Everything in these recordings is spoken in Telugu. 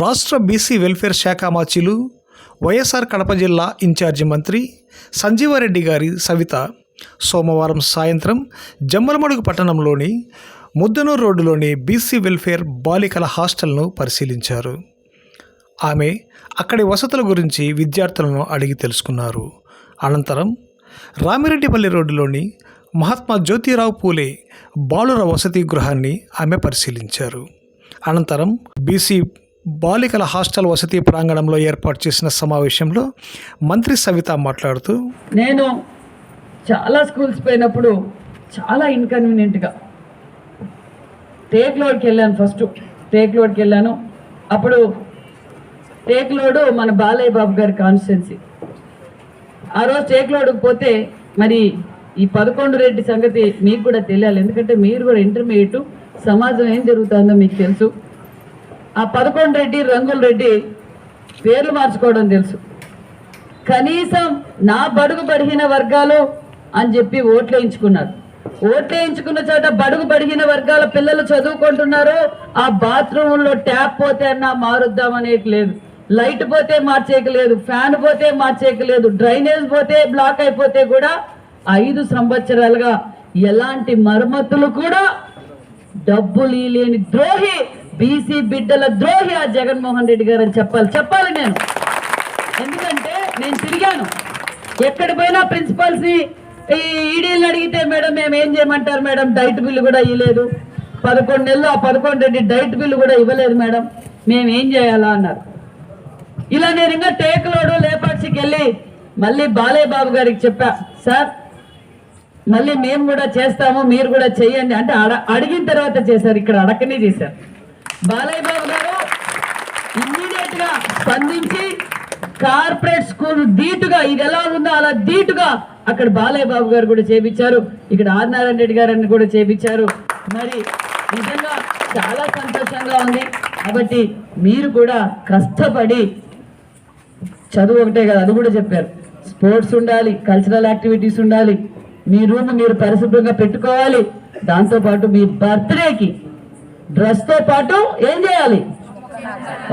రాష్ట్ర బీసీ వెల్ఫేర్ శాఖ మాచిలు వైఎస్ఆర్ కడప జిల్లా ఇన్ఛార్జి మంత్రి సంజీవారెడ్డి గారి సవిత సోమవారం సాయంత్రం జమ్మలమడుగు పట్టణంలోని ముద్దనూరు రోడ్డులోని బీసీ వెల్ఫేర్ బాలికల హాస్టల్ను పరిశీలించారు. ఆమె అక్కడి వసతుల గురించి విద్యార్థులను అడిగి తెలుసుకున్నారు. అనంతరం రామిరెడ్డిపల్లి రోడ్డులోని మహాత్మా జ్యోతిరావు పూలే బాలుర వసతి గృహాన్ని ఆమె పరిశీలించారు. అనంతరం బీసీ బాలికల హాస్టల్ వసతి ప్రాంగణంలో ఏర్పాటు చేసిన సమావేశంలో మంత్రి సవిత మాట్లాడుతూ నేను చాలా స్కూల్స్ పోయినప్పుడు చాలా ఇన్కన్వీనియంట్గా టేక్ లోడ్కి వెళ్ళాను ఫస్ట్ టేక్ లోడ్కి వెళ్ళాను. అప్పుడు టేక్ లోడ్ మన బాలయ్య బాబు గారి కాన్స్టిట్యున్సీ ఆ రోజు టేక్ లోడ్కి పోతే మరి ఈ పదకొండు రెడ్డి సంగతి మీకు కూడా తెలియాలి. ఎందుకంటే మీరు కూడా ఇంటర్మీడియట్ సమాజం ఏం జరుగుతుందో మీకు తెలుసు. ఆ పదకొండు రెడ్డి రంగుల రెడ్డి పేర్లు మార్చుకోవడం తెలుసు. కనీసం నా బడుగు బడిగిన వర్గాలు అని చెప్పి ఓట్లు వేయించుకున్నారు. ఓట్లు వేయించుకున్న చోట బడుగు బడిగిన వర్గాల పిల్లలు చదువుకుంటున్నారు. ఆ బాత్రూంలో ట్యాప్ పోతే అన్నా మారుద్దామనేది లేదు. లైట్ పోతే మార్చేయకలేదు ఫ్యాన్ పోతే మార్చేయకలేదు డ్రైనేజ్ పోతే బ్లాక్ అయిపోతే కూడా ఐదు సంవత్సరాలుగా ఎలాంటి మరమ్మతులు కూడా డబ్బులు లేని ద్రోహి బీసీ బిడ్డల ద్రోహి ఆ జగన్మోహన్ రెడ్డి గారు అని చెప్పాలి. చెప్పాలి నేను. ఎందుకంటే నేను తిరిగాను. ఎక్కడ పోయినా ప్రిన్సిపల్స్ ఈ ఈడీలను అడిగితే మేడం మేము ఏం చేయమంటారు మేడం? డైట్ బిల్లు కూడా ఇవ్వలేదు పదకొండు నెలలు ఆ పదకొండు రెడ్డి డైట్ బిల్లు కూడా ఇవ్వలేదు మేడం. మేము ఏం చేయాలా? అన్నారు. ఇలా నేను ఇంకా టేకులోడు లేపాక్షికి వెళ్ళి మళ్ళీ బాలయ్య బాబు గారికి చెప్పా సార్ మళ్ళీ మేము కూడా చేస్తాము మీరు కూడా చెయ్యండి. అంటే అడ అడిగిన తర్వాత చేశారు. ఇక్కడ అడకనే చేశారు. బాలయ్య బాబు గారు ఇమ్మీడియట్గా స్పందించి కార్పొరేట్ స్కూల్ ధీటుగా ఇది ఎలా ఉందో అలా ధీటుగా అక్కడ బాలయ్య బాబు గారు కూడా చేపించారు. ఇక్కడ ఆర్ నారాయణ రెడ్డి గారిని కూడా చేపించారు. మరి నిజంగా చాలా సంతోషంగా ఉంది. కాబట్టి మీరు కూడా కష్టపడి చదువు ఒకటే కదా అది కూడా చెప్పారు. స్పోర్ట్స్ ఉండాలి కల్చరల్ యాక్టివిటీస్ ఉండాలి. మీ రూమ్ మీరు పరిశుభ్రంగా పెట్టుకోవాలి. దాంతోపాటు మీ బర్త్డేకి డ్రెస్తో పాటు ఏం చేయాలి?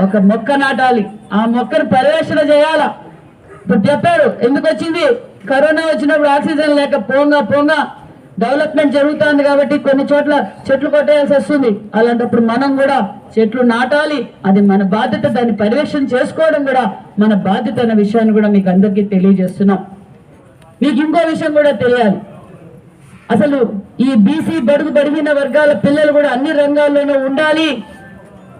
ఒక మొక్క నాటాలి. ఆ మొక్కను పరిరక్షణ చేయాలా? ఇప్పుడు చెప్పారు ఎందుకు వచ్చింది? కరోనా వచ్చినప్పుడు ఆక్సిజన్ లేక పోంగా పోంగా డెవలప్మెంట్ జరుగుతుంది కాబట్టి కొన్ని చోట్ల చెట్లు కొట్టేయాల్సి వస్తుంది. అలాంటప్పుడు మనం కూడా చెట్లు నాటాలి. అది మన బాధ్యత. దాన్ని పరివేక్షణ చేసుకోవడం కూడా మన బాధ్యత అన్న విషయాన్ని కూడా మీకు అందరికీ తెలియజేస్తున్నాం. మీకు ఇంకో విషయం కూడా తెలియాలి. అసలు ఈ బీసీ బడుగు బడిగిన వర్గాల పిల్లలు కూడా అన్ని రంగాల్లోనూ ఉండాలి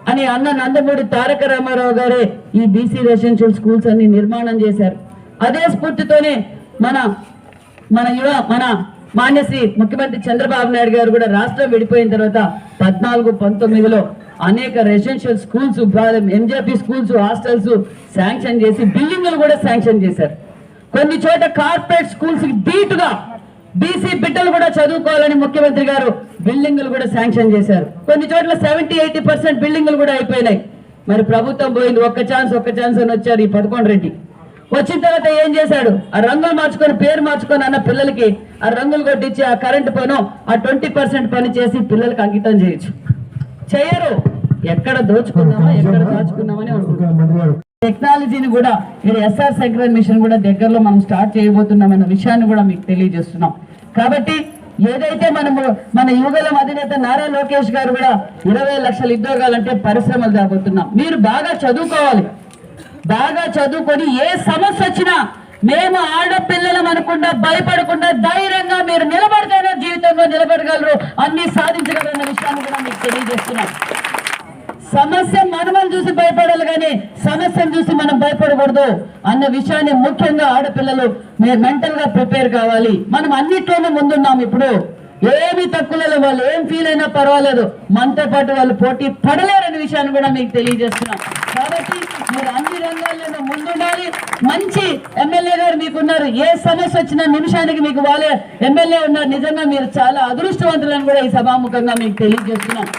అని అన్న నందమూరి తారక రామారావు గారే ఈ బీసీ రెసిడెన్షియల్ స్కూల్స్ అన్ని నిర్మాణం చేశారు. అదే స్ఫూర్తితోనే మన మన యువ మన మాన్యశ్రీ ముఖ్యమంత్రి చంద్రబాబు నాయుడు గారు కూడా రాష్ట్రం విడిపోయిన తర్వాత పద్నాలుగు పంతొమ్మిదిలో అనేక residential schools MJP schools hostels sanction చేసి బిల్డింగ్లు కూడా శాంక్షన్ చేశారు. కొన్ని చోట కార్పొరేట్ స్కూల్స్ ధీటుగా బీసీ బిడ్డలు కూడా చదువుకోవాలని ముఖ్యమంత్రి గారు బిల్డింగులు కూడా శాంక్షన్ చేశారు. కొన్ని చోట్ల సెవెంటీ ఎయిటీ పర్సెంట్ బిల్డింగులు కూడా అయిపోయినాయి. మరి ప్రభుత్వం పోయింది ఒక్క ఛాన్స్ ఒక్క ఛాన్స్ అని వచ్చారు ఈ పదకొండు రెడ్డి. వచ్చిన తర్వాత ఏం చేశాడు? ఆ రంగులు మార్చుకొని పేరు మార్చుకొని అన్న పిల్లలకి ఆ రంగులు కొట్టించి ఆ కరెంటు పను ఆ ట్వంటీ పర్సెంట్ పని చేసి పిల్లలకి అంకితం చేయొచ్చు. చేయరు. ఎక్కడ దోచుకున్నామా ఎక్కడ దాచుకున్నామని అనుకుంటున్నారు. టెక్నాలజీని కూడా మీరు ఎస్ఆర్ శంకరన్ మిషన్ కూడా దగ్గరలో మనం స్టార్ట్ చేయబోతున్నాం అన్న విషయాన్ని కూడా మీకు తెలియజేస్తున్నాం. కాబట్టి ఏదైతే మనము మన యువగలం అధినేత నారా లోకేష్ గారు కూడా ఇరవై లక్షల ఉద్యోగాలంటే పరిశ్రమలు తేబోతున్నాం మీరు బాగా చదువుకోవాలి. బాగా చదువుకొని ఏ సమస్య వచ్చినా మేము ఆడపిల్లలం అనుకుండా భయపడకుండా ధైర్యంగా మీరు నిలబడితేనే జీవితంలో నిలబడగలరు. అన్ని సాధించగలరన్న విషయాన్ని కూడా మీకు తెలియజేస్తున్నాం. సమస్య మనమని చూసి భయపడాలి కానీ సమస్యను చూసి మనం భయపడకూడదు అన్న విషయాన్ని ముఖ్యంగా ఆడపిల్లలు మీరు మెంటల్గా ప్రిపేర్ కావాలి. మనం అన్నిట్లోనే ముందున్నాం ఇప్పుడు. ఏమి తక్కువలేదు వాళ్ళు ఏం ఫీల్ అయినా పర్వాలేదు. మనతో పాటు వాళ్ళు పోటీ పడలేరనే విషయాన్ని కూడా మీకు తెలియజేస్తున్నాం. కాబట్టి మీరు అన్ని రంగాల్లోనూ ముందుండాలి. మంచి ఎమ్మెల్యే గారు మీకున్నారు. ఏ సమస్య వచ్చినా నిమిషానికి మీకు వాళ్ళే ఎమ్మెల్యే ఉన్నారు. నిజంగా మీరు చాలా అదృష్టవంతులను కూడా ఈ సభాముఖంగా మీకు తెలియజేస్తున్నాం.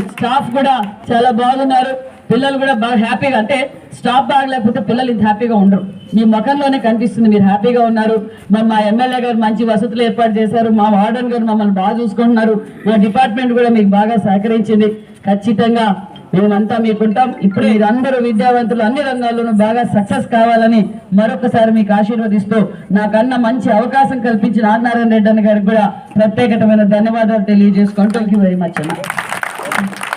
స్టాఫ్ కూడా చాలా బాగున్నారు. పిల్లలు కూడా బాగా హ్యాపీగా అంటే స్టాఫ్ బాగలేకపోతే పిల్లలు ఇంత హ్యాపీగా ఉండరు. మీ ముఖంలోనే కనిపిస్తుంది మీరు హ్యాపీగా ఉన్నారు. మరి మా ఎమ్మెల్యే గారు మంచి వసతులు ఏర్పాటు చేశారు. మా వార్డన్ గారు మమ్మల్ని బాగా చూసుకుంటున్నారు. మా డిపార్ట్మెంట్ కూడా మీకు బాగా సహకరించింది. ఖచ్చితంగా మేమంతా మీకుంటాం. ఇప్పుడు మీరందరూ విద్యావంతులు అన్ని రంగాల్లోనూ బాగా సక్సెస్ కావాలని మరొకసారి మీకు ఆశీర్వదిస్తూ నాకన్నా మంచి అవకాశం కల్పించిన ఆదినారాయణ రెడ్డి అన్న గారికి కూడా ప్రత్యేకమైన ధన్యవాదాలు తెలియజేసుకుంటూ. థ్యాంక్ యూ వెరీ మచ్ అన్న. Dankeschön.